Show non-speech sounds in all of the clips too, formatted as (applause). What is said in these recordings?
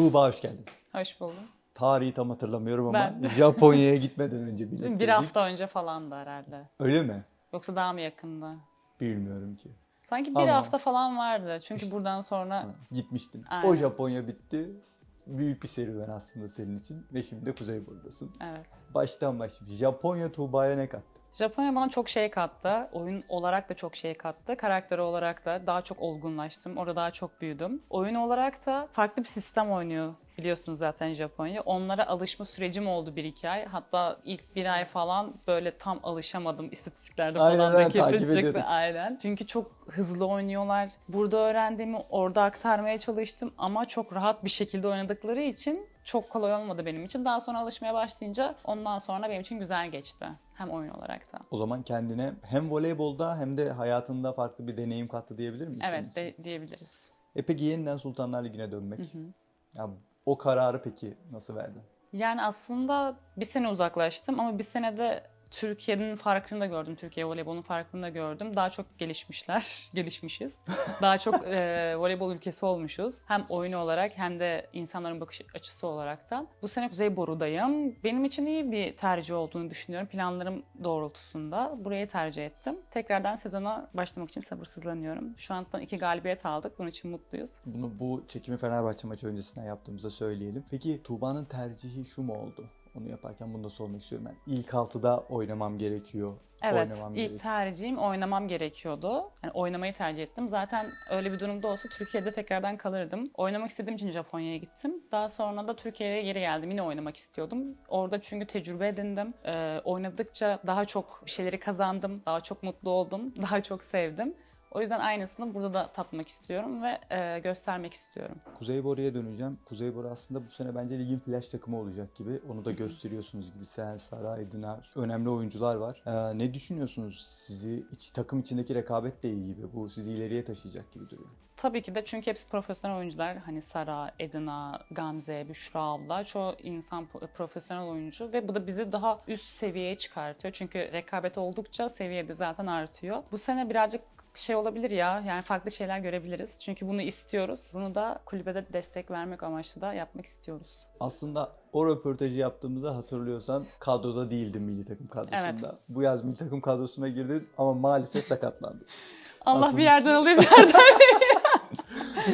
Tuğba hoş geldin. Hoş buldum. Tarihi tam hatırlamıyorum ama Ben de. (laughs) Japonya'ya gitmeden önce (laughs) birlikteydik. Bir hafta önce falandı herhalde. Öyle mi? Yoksa daha mı yakındı? Bilmiyorum ki. Sanki bir Ama- hafta falan vardı. Çünkü buradan sonra Gitmiştin. Aynen. O Japonya bitti. Büyük bir serüven aslında senin için ve şimdi de Kuzeyburnu'dasın. evet. Baştan başlayayım. Japonya Tuğba'ya ne kattı? Japonya bana çok şey kattı. Oyun olarak da çok şey kattı. Karakteri olarak da daha çok olgunlaştım. Orada daha çok büyüdüm. Oyun olarak da farklı bir sistem oynuyor biliyorsunuz zaten Japonya. Onlara alışma sürecim oldu bir iki ay. Hatta ilk bir ay falan böyle tam alışamadım. İstatistiklerde falan aynen, da takip çıktı. Aynen. Çünkü çok hızlı oynuyorlar. Burada öğrendiğimi orada aktarmaya çalıştım ama çok rahat bir şekilde oynadıkları için çok kolay olmadı benim için. Daha sonra alışmaya başlayınca ondan sonra benim için güzel geçti. Hem oyun olarak da. O zaman kendine hem voleybolda hem de hayatında farklı bir deneyim kattı diyebilir miyiz? Evet de, diyebiliriz. E peki yeniden Sultanlar Ligi'ne dönmek. Hı hı. Ya o kararı peki nasıl verdin? Yani aslında bir sene uzaklaştım ama bir senede Türkiye'nin farkını da gördüm. Türkiye voleybolun farkını da gördüm. Daha çok gelişmişler, (laughs) gelişmişiz. Daha çok (laughs) e, voleybol ülkesi olmuşuz. Hem oyun olarak hem de insanların bakış açısı olaraktan. Bu sene Kuzey Boru'dayım. Benim için iyi bir tercih olduğunu düşünüyorum. Planlarım doğrultusunda burayı tercih ettim. Tekrardan sezona başlamak için sabırsızlanıyorum. Şu an iki galibiyet aldık. Bunun için mutluyuz. Bunu bu çekimi Fenerbahçe maçı öncesinden yaptığımızda söyleyelim. Peki Tuğba'nın tercihi şu mu oldu? Onu yaparken bunu da sormak istiyorum ben. İlk altıda oynamam gerekiyor. Evet, oynamam ilk gerekiyor. tercihim oynamam gerekiyordu. Yani oynamayı tercih ettim. Zaten öyle bir durumda olsa Türkiye'de tekrardan kalırdım. Oynamak istediğim için Japonya'ya gittim. Daha sonra da Türkiye'ye geri geldim. Yine oynamak istiyordum. Orada çünkü tecrübe edindim. Ee, oynadıkça daha çok şeyleri kazandım. Daha çok mutlu oldum. (laughs) Daha çok sevdim. O yüzden aynısını burada da tatmak istiyorum ve e, göstermek istiyorum. Kuzeyboru'ya döneceğim. Kuzeyboru aslında bu sene bence ligin flash takımı olacak gibi. Onu da gösteriyorsunuz gibi. Sen, Sara, Edina önemli oyuncular var. Ee, ne düşünüyorsunuz? Sizi iç, takım içindeki rekabet de iyi gibi. Bu sizi ileriye taşıyacak gibi duruyor. Tabii ki de çünkü hepsi profesyonel oyuncular. Hani Sara, Edina, Gamze, Büşra abla. Çoğu insan profesyonel oyuncu ve bu da bizi daha üst seviyeye çıkartıyor. Çünkü rekabet oldukça seviyede zaten artıyor. Bu sene birazcık şey olabilir ya yani farklı şeyler görebiliriz. Çünkü bunu istiyoruz. Bunu da kulübede destek vermek amaçlı da yapmak istiyoruz. Aslında o röportajı yaptığımızda hatırlıyorsan kadroda değildin milli takım kadrosunda. Evet. Bu yaz milli takım kadrosuna girdin ama maalesef sakatlandın. (laughs) Allah Aslında- bir yerden alıyor bir yerden.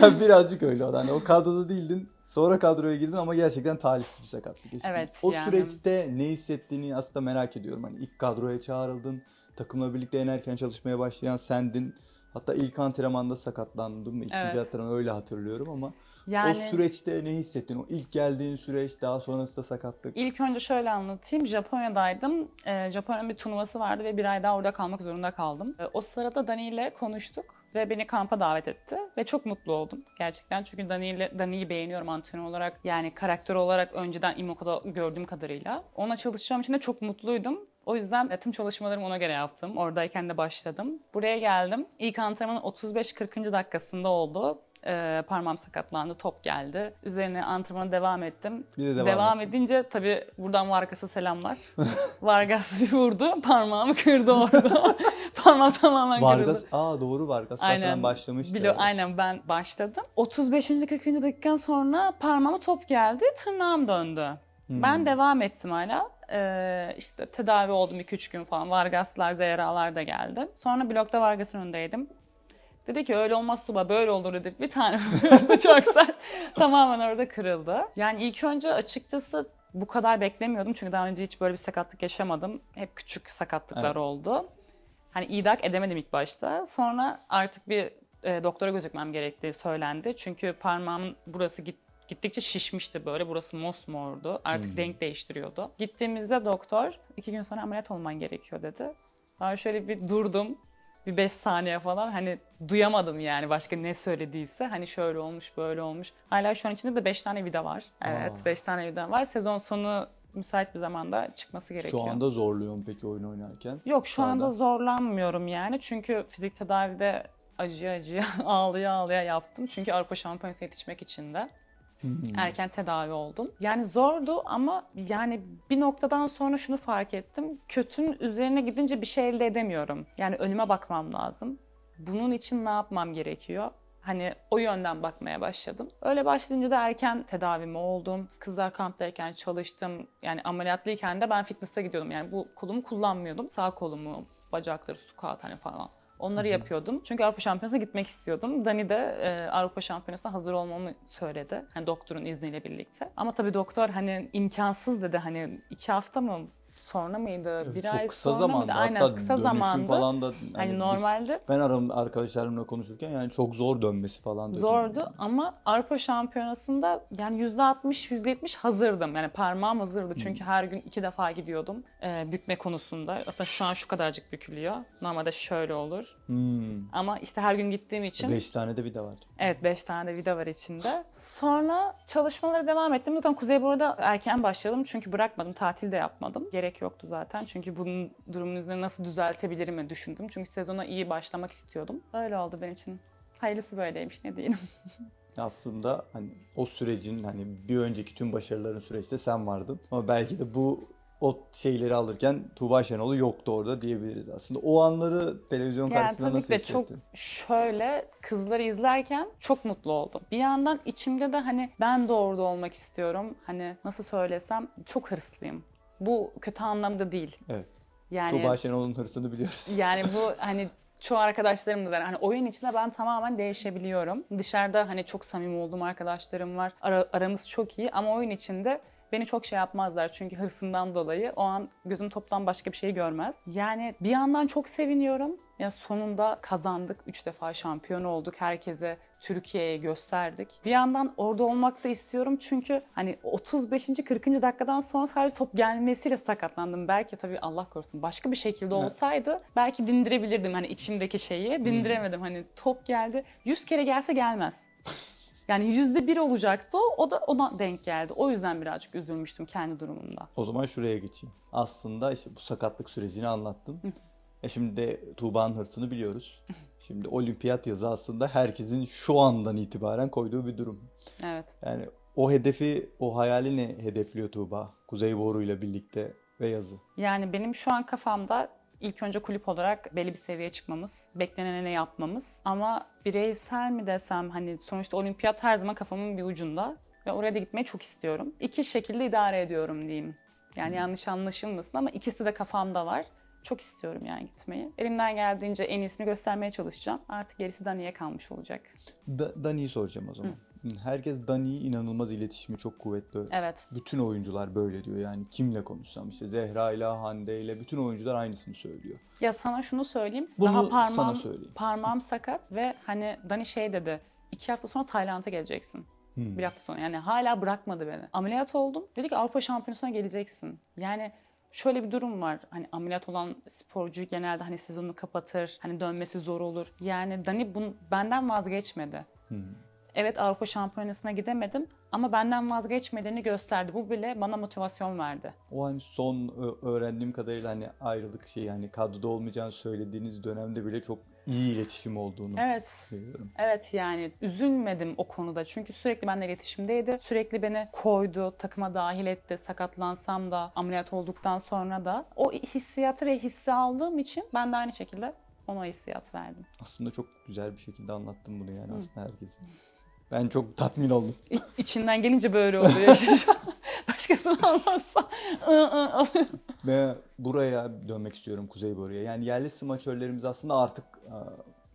ya birazcık öyle oldu. Hani o kadroda değildin. Sonra kadroya girdin ama gerçekten talihsiz bir sakatlık. Evet, O yani. süreçte ne hissettiğini aslında merak ediyorum. Hani ilk kadroya çağrıldın. Takımla birlikte en erken çalışmaya başlayan sendin. Hatta ilk antrenmanda sakatlandın mı? İkinci Evet. antrenman öyle hatırlıyorum ama Yani o süreçte ne hissettin? O ilk geldiğin süreç, daha sonrasında sakatlık. İlk önce şöyle anlatayım. Japonya'daydım. Ee, Japonya'nın bir turnuvası vardı ve bir ay daha orada kalmak zorunda kaldım. Ee, o sırada Dani ile konuştuk ve beni kampa davet etti. Ve çok mutlu oldum gerçekten. Çünkü Dani ile Dani'yi beğeniyorum antrenör olarak. Yani karakter olarak önceden İMOKA'da gördüğüm kadarıyla. Ona çalışacağım için de çok mutluydum. O yüzden e, tüm çalışmalarımı ona göre yaptım. Oradayken de başladım. Buraya geldim. İlk antrenmanın 35-40. dakikasında oldu. Ee, parmağım sakatlandı, top geldi. Üzerine antrenmana devam ettim. Bir de devam, Devam, edince tabii buradan Vargas'a selamlar. (laughs) Vargas bir vurdu, parmağımı kırdı orada. (laughs) Parmağım tamamen Vargas, kırıldı. aa doğru Vargas zaten başlamıştı. Bilo, aynen ben başladım. 35. 40. dakikadan sonra parmağıma top geldi, tırnağım döndü. Hmm. Ben devam ettim hala. Ee, işte tedavi oldum 2-3 gün falan. Vargaslar, Zehra'lar da geldi. Sonra blokta Vargas'ın önündeydim. Dedi ki öyle olmaz Tuba böyle olur dedi. Bir tane (laughs) çok sert. Tamamen orada kırıldı. Yani ilk önce açıkçası bu kadar beklemiyordum. Çünkü daha önce hiç böyle bir sakatlık yaşamadım. Hep küçük sakatlıklar Evet. oldu. Hani idak edemedim ilk başta. Sonra artık bir e, doktora gözükmem gerektiği söylendi. Çünkü parmağımın burası git, gittikçe şişmişti böyle. Burası mosmordu. Artık Hmm. renk değiştiriyordu. Gittiğimizde doktor iki gün sonra ameliyat olman gerekiyor dedi. Ben şöyle bir durdum. Bir 5 saniye falan hani duyamadım yani başka ne söylediyse. Hani şöyle olmuş böyle olmuş. Hala şu an içinde de 5 tane vida var. Evet Aa. 5 tane vida var. Sezon sonu müsait bir zamanda çıkması gerekiyor. Şu anda zorluyor mu peki oyun oynarken? Yok şu Sahada. anda zorlanmıyorum yani. Çünkü fizik tedavide acıya acıya (laughs) ağlıya ağlıya yaptım. Çünkü Avrupa Şampiyonası'na yetişmek için de. Erken tedavi oldum. Yani zordu ama yani bir noktadan sonra şunu fark ettim. Kötünün üzerine gidince bir şey elde edemiyorum. Yani önüme bakmam lazım. Bunun için ne yapmam gerekiyor? Hani o yönden bakmaya başladım. Öyle başlayınca da erken tedavimi oldum. Kızlar kamptayken çalıştım. Yani ameliyatlıyken de ben fitness'a gidiyordum. Yani bu kolumu kullanmıyordum. Sağ kolumu, bacakları, squat hani falan. Onları yapıyordum. Çünkü Avrupa Şampiyonası'na gitmek istiyordum. Dani de e, Avrupa Şampiyonası'na hazır olmamı söyledi. Hani doktorun izniyle birlikte. Ama tabii doktor hani imkansız dedi. Hani iki hafta mı sonra mıydı? bir Çok ay kısa sonra zamanda mıydı? Aynen hatta kısa zamanda. falan da Hani hani biz- normalde ben aram arkadaşlarımla konuşurken yani çok zor dönmesi falan dedim. Zordu ama Avrupa Şampiyonası'nda yani %60, %70 hazırdım. Yani parmağım hazırdı çünkü her gün iki defa gidiyordum e, bükme konusunda. Hatta şu an şu kadarcık bükülüyor. Normalde şöyle olur. Hmm. Ama işte her gün gittiğim için Beş tane de vida var. evet 5 tane de vida var içinde. Sonra çalışmalara devam ettim. Zaten Kuzey Boru'da erken başladım çünkü bırakmadım. Tatil de yapmadım. Gerek yoktu zaten. Çünkü bunun durumun üzerine nasıl düzeltebilirim düşündüm. Çünkü sezona iyi başlamak istiyordum. Öyle oldu benim için. Hayırlısı böyleymiş ne diyeyim. (laughs) Aslında hani o sürecin hani bir önceki tüm başarıların süreçte sen vardın. Ama belki de bu o şeyleri alırken Tuğba Şenol'u yoktu orada diyebiliriz aslında. O anları televizyon Yani karşısında nasıl de çok hissettin? şöyle kızları izlerken çok mutlu oldum. Bir yandan içimde de hani ben de orada olmak istiyorum. Hani nasıl söylesem çok hırslıyım. Bu kötü anlamda değil. Evet. Yani Tuğba Şenol'un hırsını biliyoruz. (laughs) yani bu hani çoğu arkadaşlarım da der. Hani oyun içinde ben tamamen değişebiliyorum. Dışarıda hani çok samimi olduğum arkadaşlarım var. Ara- aramız çok iyi ama oyun içinde beni çok şey yapmazlar çünkü hırsından dolayı o an gözüm toptan başka bir şey görmez. Yani bir yandan çok seviniyorum. Ya sonunda kazandık. Üç defa şampiyon olduk. Herkese Türkiye'ye gösterdik. Bir yandan orada olmak da istiyorum çünkü hani 35. 40. dakikadan sonra sadece top gelmesiyle sakatlandım. Belki tabii Allah korusun başka bir şekilde Evet. olsaydı belki dindirebilirdim hani içimdeki şeyi. Dindiremedim hani top geldi. 100 kere gelse gelmez. Yani yüzde bir olacaktı o, o da ona denk geldi. O yüzden birazcık üzülmüştüm kendi durumumda. O zaman şuraya geçeyim. Aslında işte bu sakatlık sürecini anlattın. E şimdi de Tuğba'nın hırsını biliyoruz. Şimdi olimpiyat yazı aslında herkesin şu andan itibaren koyduğu bir durum. Evet. Yani o hedefi, o hayali ne hedefliyor Tuğba? Kuzey Boru ile birlikte ve yazı. Yani benim şu an kafamda ilk önce kulüp olarak belli bir seviyeye çıkmamız, bekleneni yapmamız. Ama bireysel mi desem hani sonuçta olimpiyat her zaman kafamın bir ucunda ve oraya da gitmeyi çok istiyorum. İki şekilde idare ediyorum diyeyim. Yani yanlış anlaşılmasın ama ikisi de kafamda var. Çok istiyorum yani gitmeyi. Elimden geldiğince en iyisini göstermeye çalışacağım. Artık gerisi Dani'ye kalmış olacak. Da- Dani'yi soracağım o zaman. Herkes Dani'yi inanılmaz iletişimi çok kuvvetli. Evet. Bütün oyuncular böyle diyor yani kimle konuşsam işte Zehra ile Hande ile bütün oyuncular aynısını söylüyor. Ya sana şunu söyleyeyim. Bunu daha sana parmağım, söyleyeyim. parmağım sakat ve hani Dani şey dedi. iki hafta sonra Tayland'a geleceksin. Hmm. Bir hafta sonra. Yani hala bırakmadı beni. Ameliyat oldum. Dedi ki Avrupa Şampiyonası'na geleceksin. Yani şöyle bir durum var. Hani ameliyat olan sporcu genelde hani sezonunu kapatır. Hani dönmesi zor olur. Yani Dani bunu benden vazgeçmedi. Hmm. Evet Avrupa Şampiyonası'na gidemedim ama benden vazgeçmediğini gösterdi. Bu bile bana motivasyon verdi. O hani son öğrendiğim kadarıyla hani ayrılık şey yani kadroda olmayacağını söylediğiniz dönemde bile çok iyi iletişim olduğunu Evet. biliyorum. Evet yani üzülmedim o konuda çünkü sürekli benimle iletişimdeydi. Sürekli beni koydu, takıma dahil etti. Sakatlansam da, ameliyat olduktan sonra da. O hissiyatı ve hissi aldığım için ben de aynı şekilde ona hissiyat verdim. Aslında çok güzel bir şekilde anlattım bunu yani aslında herkese. Ben çok tatmin oldum. İ- İçinden gelince böyle oluyor. (laughs) Başkasını anlatsa ı ı alıyor. Ve buraya dönmek istiyorum Kuzey Boru'ya. Yani yerli smaçörlerimiz aslında artık e,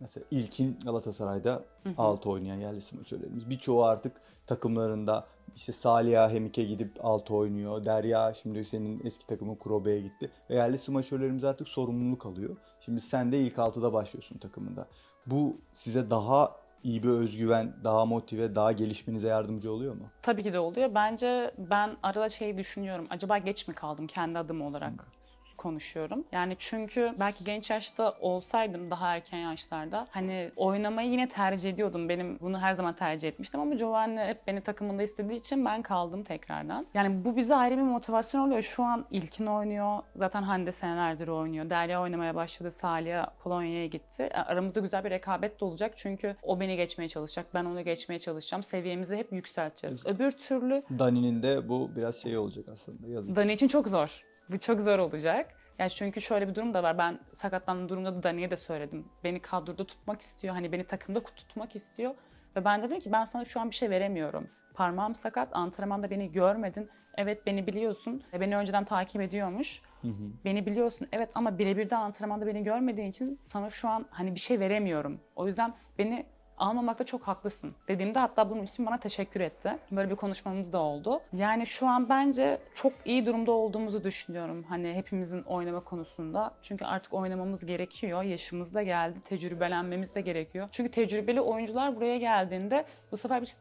mesela ilkin Galatasaray'da 6 oynayan yerli smaçörlerimiz. Birçoğu artık takımlarında işte Salih'a Hemik'e gidip 6 oynuyor. Derya şimdi senin eski takımın Kurobe'ye gitti. Ve yerli smaçörlerimiz artık sorumluluk alıyor. Şimdi sen de ilk 6'da başlıyorsun takımında. Bu size daha iyi bir özgüven, daha motive, daha gelişmenize yardımcı oluyor mu? Tabii ki de oluyor. Bence ben arada şey düşünüyorum. Acaba geç mi kaldım kendi adım olarak? Konuşuyorum. Yani çünkü belki genç yaşta olsaydım daha erken yaşlarda hani oynamayı yine tercih ediyordum. Benim bunu her zaman tercih etmiştim ama Giovanni hep beni takımında istediği için ben kaldım tekrardan. Yani bu bize ayrı bir motivasyon oluyor. Şu an İlkin oynuyor. Zaten Hande senelerdir oynuyor. Derya oynamaya başladı. Salih Polonya'ya gitti. Aramızda güzel bir rekabet de olacak. Çünkü o beni geçmeye çalışacak. Ben onu geçmeye çalışacağım. Seviyemizi hep yükselteceğiz. Öbür türlü Dani'nin de bu biraz şey olacak aslında yazık. Dani için çok zor. Bu çok zor olacak. Yani çünkü şöyle bir durum da var. Ben sakatlandığım durumda da Dani'ye de söyledim. Beni kadroda tutmak istiyor. Hani beni takımda tutmak istiyor. Ve ben dedim ki ben sana şu an bir şey veremiyorum. Parmağım sakat, antrenmanda beni görmedin. Evet beni biliyorsun. E, Beni önceden takip ediyormuş. Hı hı. Beni biliyorsun evet ama birebir de antrenmanda beni görmediğin için sana şu an hani bir şey veremiyorum. O yüzden beni almamakta çok haklısın dediğimde hatta bunun için bana teşekkür etti. Böyle bir konuşmamız da oldu. Yani şu an bence çok iyi durumda olduğumuzu düşünüyorum. Hani hepimizin oynama konusunda. Çünkü artık oynamamız gerekiyor. Yaşımız da geldi. Tecrübelenmemiz de gerekiyor. Çünkü tecrübeli oyuncular buraya geldiğinde bu sefer bir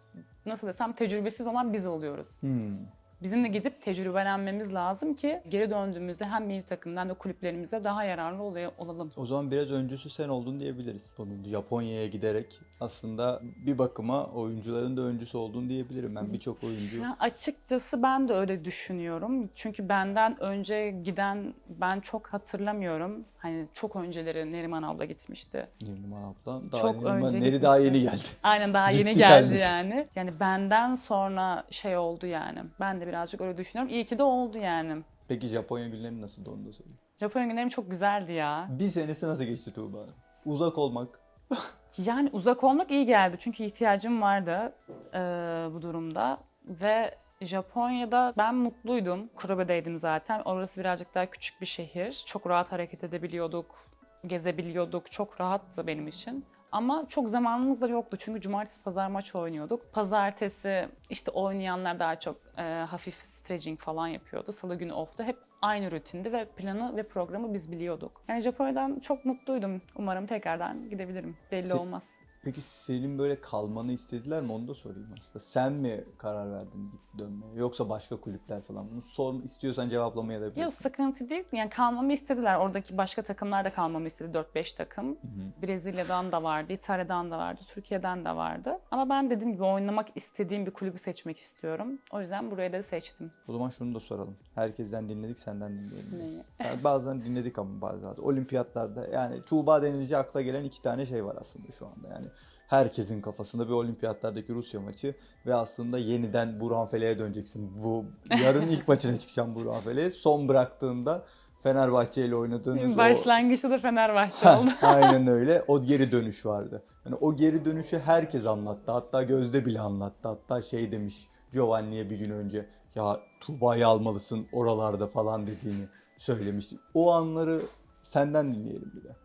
nasıl desem tecrübesiz olan biz oluyoruz. Hmm. Bizim de gidip tecrübelenmemiz lazım ki geri döndüğümüzde hem milli takımdan da kulüplerimize daha yararlı olay- olalım. O zaman biraz öncüsü sen oldun diyebiliriz. Bunun Japonya'ya giderek aslında bir bakıma oyuncuların da öncüsü oldun diyebilirim. Ben birçok oyuncu Ya açıkçası ben de öyle düşünüyorum. Çünkü benden önce giden ben çok hatırlamıyorum. Hani çok önceleri Neriman abla gitmişti. Neriman ablan daha Çok Neriman, önce Neri daha yeni geldi. Aynen daha yeni geldi. yani. Yani benden sonra şey oldu yani. Ben de birazcık öyle düşünüyorum. İyi ki de oldu yani. Peki Japonya günleri nasıl onu da söyleyeyim. Japonya günlerim çok güzeldi ya. Bir senesi nasıl geçti Tuğba? Uzak olmak. (laughs) Yani uzak olmak iyi geldi çünkü ihtiyacım vardı eee, bu durumda ve Japonya'da ben mutluydum. Kurobe'deydim zaten. Orası birazcık daha küçük bir şehir. Çok rahat hareket edebiliyorduk, gezebiliyorduk. Çok rahattı benim için. Ama çok zamanımız da yoktu çünkü cumartesi pazar maç oynuyorduk. Pazartesi işte oynayanlar daha çok eee, hafif stretching falan yapıyordu. Salı günü off'ta hep aynı rutindi ve planı ve programı biz biliyorduk. Yani Japonya'dan çok mutluydum. Umarım tekrardan gidebilirim. Belli olmaz. Peki senin böyle kalmanı istediler mi? Onu da sorayım aslında. Sen mi karar verdin git dönmeye? Yoksa başka kulüpler falan? Bunu sor, istiyorsan cevaplamaya da Yok bilirsin. sıkıntı değil. Yani kalmamı istediler. Oradaki başka takımlar da kalmamı istedi. 4-5 takım. Hı hı. Brezilya'dan da vardı, İtalya'dan da vardı, Türkiye'den de vardı. Ama ben dediğim gibi oynamak istediğim bir kulübü seçmek istiyorum. O yüzden burayı da seçtim. O zaman şunu da soralım. Herkesten dinledik, senden dinleyelim. Neyi? (laughs) Yani bazen dinledik ama bazen de. Olimpiyatlarda yani Tuğba denilince akla gelen iki tane şey var aslında şu anda. Yani herkesin kafasında bir olimpiyatlardaki Rusya maçı ve aslında yeniden Burhan Fele'ye döneceksin. Bu yarın ilk maçına çıkacağım Burhan Fele'ye. Son bıraktığında Fenerbahçe ile oynadığınız o... Başlangıçta da Fenerbahçe oldu. (laughs) Aynen öyle. O geri dönüş vardı. Yani o geri dönüşü herkes anlattı. Hatta Gözde bile anlattı. Hatta şey demiş Giovanni'ye bir gün önce ya Tuğba'yı almalısın oralarda falan dediğini söylemişti. O anları senden dinleyelim bir de.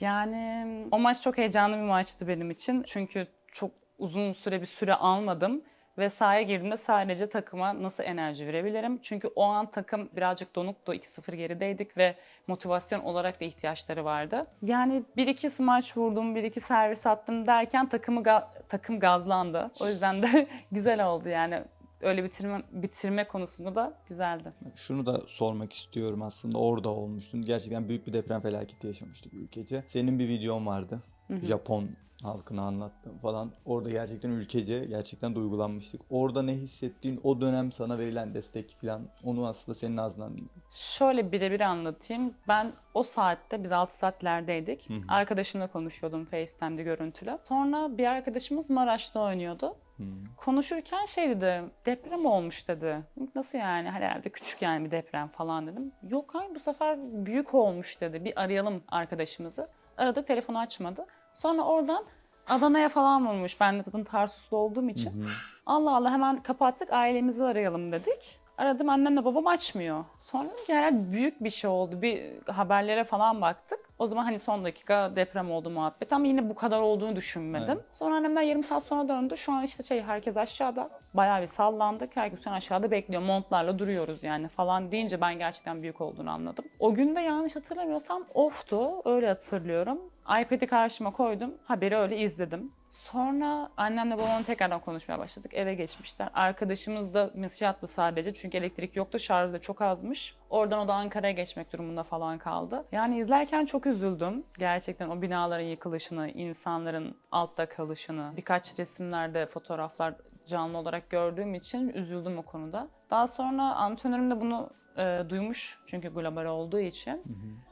Yani o maç çok heyecanlı bir maçtı benim için. Çünkü çok uzun süre bir süre almadım. Ve sahaya girdiğimde sadece takıma nasıl enerji verebilirim? Çünkü o an takım birazcık donuktu. 2-0 gerideydik ve motivasyon olarak da ihtiyaçları vardı. Yani 1-2 smaç vurdum, 1-2 servis attım derken takımı ga- takım gazlandı. O yüzden de (laughs) güzel oldu yani. Öyle bitirme, bitirme konusunda da güzeldi. Şunu da sormak istiyorum aslında orada olmuştun. Gerçekten büyük bir deprem felaketi yaşamıştık ülkece. Senin bir videon vardı. Japon halkına anlattın falan. Orada gerçekten ülkece gerçekten duygulanmıştık. Orada ne hissettiğin, o dönem sana verilen destek falan onu aslında senin ağzından dinledim. Şöyle birebir anlatayım. Ben o saatte biz 6 saat ilerideydik. Hı hı. Arkadaşımla konuşuyordum FaceTime'de görüntülü. Sonra bir arkadaşımız Maraş'ta oynuyordu. Hmm. Konuşurken şey dedi, deprem olmuş dedi. Nasıl yani herhalde küçük yani bir deprem falan dedim. Yok hayır bu sefer büyük olmuş dedi. Bir arayalım arkadaşımızı. Aradı telefonu açmadı. Sonra oradan Adana'ya falan vurmuş. Ben de zaten Tarsuslu olduğum için. Hı hı. Allah Allah hemen kapattık ailemizi arayalım dedik. Aradım annemle babam açmıyor. Sonra dedim ki herhalde büyük bir şey oldu. Bir haberlere falan baktık. O zaman hani son dakika deprem oldu muhabbet ama yine bu kadar olduğunu düşünmedim. Evet. Sonra annemler yarım saat sonra döndü. Şu an işte şey herkes aşağıda. Bayağı bir sallandık. Herkes şu an aşağıda bekliyor. Montlarla duruyoruz yani falan deyince ben gerçekten büyük olduğunu anladım. O gün de yanlış hatırlamıyorsam off'tu. Öyle hatırlıyorum. iPad'i karşıma koydum. Haberi öyle izledim. Sonra annemle babamla tekrardan konuşmaya başladık. Eve geçmişler. Arkadaşımız da mesaj attı sadece. Çünkü elektrik yoktu. Şarj da çok azmış. Oradan o da Ankara'ya geçmek durumunda falan kaldı. Yani izlerken çok üzüldüm. Gerçekten o binaların yıkılışını, insanların altta kalışını, birkaç resimlerde, fotoğraflar canlı olarak gördüğüm için üzüldüm o konuda. Daha sonra antrenörüm de bunu e, duymuş çünkü global olduğu için.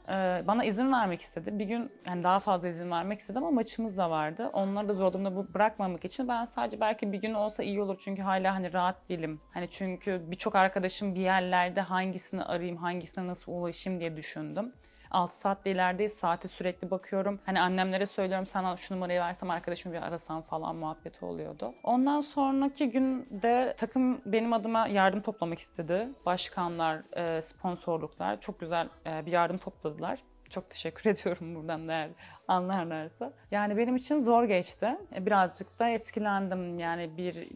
Ee, bana izin vermek istedi. Bir gün yani daha fazla izin vermek istedi ama maçımız da vardı. Onları da zor durumda bu- bırakmamak için ben sadece belki bir gün olsa iyi olur çünkü hala hani rahat değilim. Hani çünkü birçok arkadaşım bir yerlerde hangisini arayayım, hangisine nasıl ulaşayım diye düşündüm. 6 saatte ilerideyiz. Saate sürekli bakıyorum. Hani annemlere söylüyorum sana şu numarayı versem arkadaşımı bir arasam falan muhabbeti oluyordu. Ondan sonraki günde takım benim adıma yardım toplamak istedi. Başkanlar, e, sponsorluklar çok güzel e, bir yardım topladılar. Çok teşekkür (laughs) ediyorum buradan da eğer anlarlarsa. Yani benim için zor geçti. E, Birazcık da etkilendim. Yani bir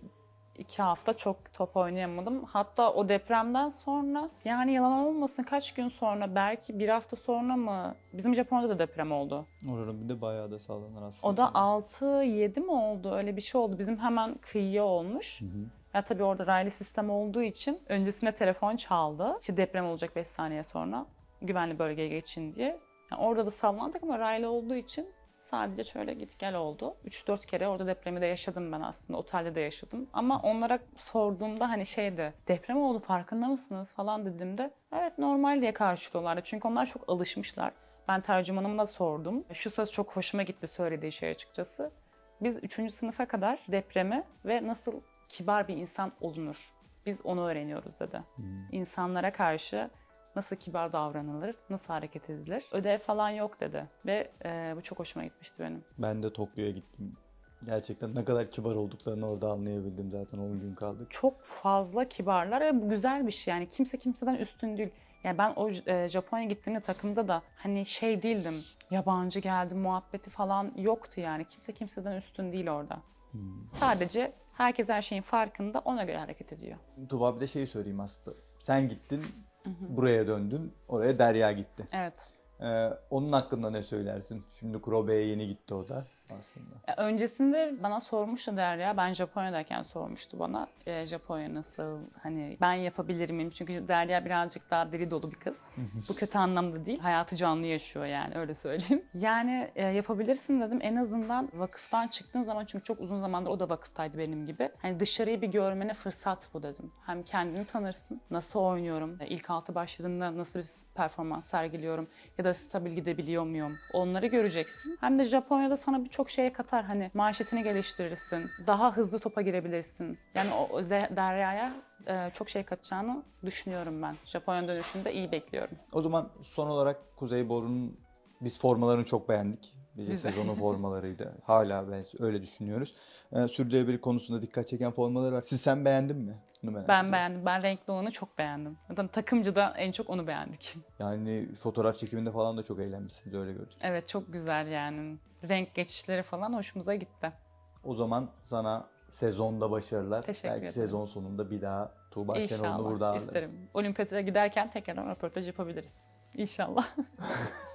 iki hafta çok top oynayamadım. Hatta o depremden sonra yani yalan olmasın kaç gün sonra belki bir hafta sonra mı bizim Japonya'da da deprem oldu. Oranın bir de bayağı da sallanır aslında. O da 6-7 mi oldu öyle bir şey oldu. Bizim hemen kıyıya olmuş. Hı hı. Ya tabii orada raylı sistem olduğu için öncesinde telefon çaldı. İşte deprem olacak 5 saniye sonra. Güvenli bölgeye geçin diye. Yani orada da sallandık ama raylı olduğu için sadece şöyle git gel oldu. 3-4 kere orada depremi de yaşadım ben aslında. Otelde de yaşadım. Ama onlara sorduğumda hani şeydi deprem oldu farkında mısınız falan dediğimde evet normal diye karşılıyorlardı. Çünkü onlar çok alışmışlar. Ben tercümanıma da sordum. Şu söz çok hoşuma gitti söylediği şey açıkçası. Biz 3. sınıfa kadar depremi ve nasıl kibar bir insan olunur. Biz onu öğreniyoruz dedi. İnsanlara karşı nasıl kibar davranılır, nasıl hareket edilir. Ödev falan yok dedi. Ve e, bu çok hoşuma gitmişti benim. Ben de Tokyo'ya gittim. Gerçekten ne kadar kibar olduklarını orada anlayabildim zaten 10 gün kaldık. Çok fazla kibarlar ve bu güzel bir şey. Yani kimse kimseden üstün değil. Yani ben o e, Japonya'ya gittiğimde takımda da hani şey değildim. Yabancı geldi muhabbeti falan yoktu yani. Kimse kimseden üstün değil orada. Sadece herkes her şeyin farkında ona göre hareket ediyor. Tuba bir de şeyi söyleyeyim aslında. Sen gittin, buraya döndün, oraya Derya gitti. Evet. Ee, onun hakkında ne söylersin? Şimdi Kurobe'ye yeni gitti o da aslında. Ya Öncesinde bana sormuştu Derya, ben Japonya'dayken sormuştu bana e, Japonya nasıl, hani ben yapabilir miyim? Çünkü Derya birazcık daha deli dolu bir kız. Bu kötü anlamda değil, hayatı canlı yaşıyor yani öyle söyleyeyim. (laughs) Yani e, yapabilirsin dedim en azından vakıftan çıktığın zaman çünkü çok uzun zamandır o da vakıftaydı benim gibi. Hani dışarıyı bir görmene fırsat bu dedim. Hem kendini tanırsın, nasıl oynuyorum, e, ilk altı başladığında nasıl bir performans sergiliyorum ya da stabil gidebiliyor muyum? Onları göreceksin. Hem de Japonya'da sana birçok şeye katar. Hani maaşetini geliştirirsin. Daha hızlı topa girebilirsin. Yani o Derya'ya e, çok şey katacağını düşünüyorum ben. Japonya dönüşünde iyi bekliyorum. O zaman son olarak Kuzey Boru'nun biz formalarını çok beğendik. Bize Biz de. sezonun formalarıydı. Hala ben öyle düşünüyoruz. Ee, sürdürülebilir konusunda dikkat çeken formaları var. Siz sen beğendin mi? Bunu merak Ben ediyorum. beğendim. Ben renkli olanı çok beğendim. Zaten takımcıda en çok onu beğendik. Yani fotoğraf çekiminde falan da çok eğlenmişsiniz öyle gördük. Evet çok güzel yani. Renk geçişleri falan hoşumuza gitti. O zaman sana sezonda başarılar. Teşekkür Belki ederim. sezon sonunda bir daha Tuğba Şenol'u burada İnşallah ağırlarız. isterim. Olimpiyata giderken tekrar röportaj yapabiliriz. İnşallah. (laughs)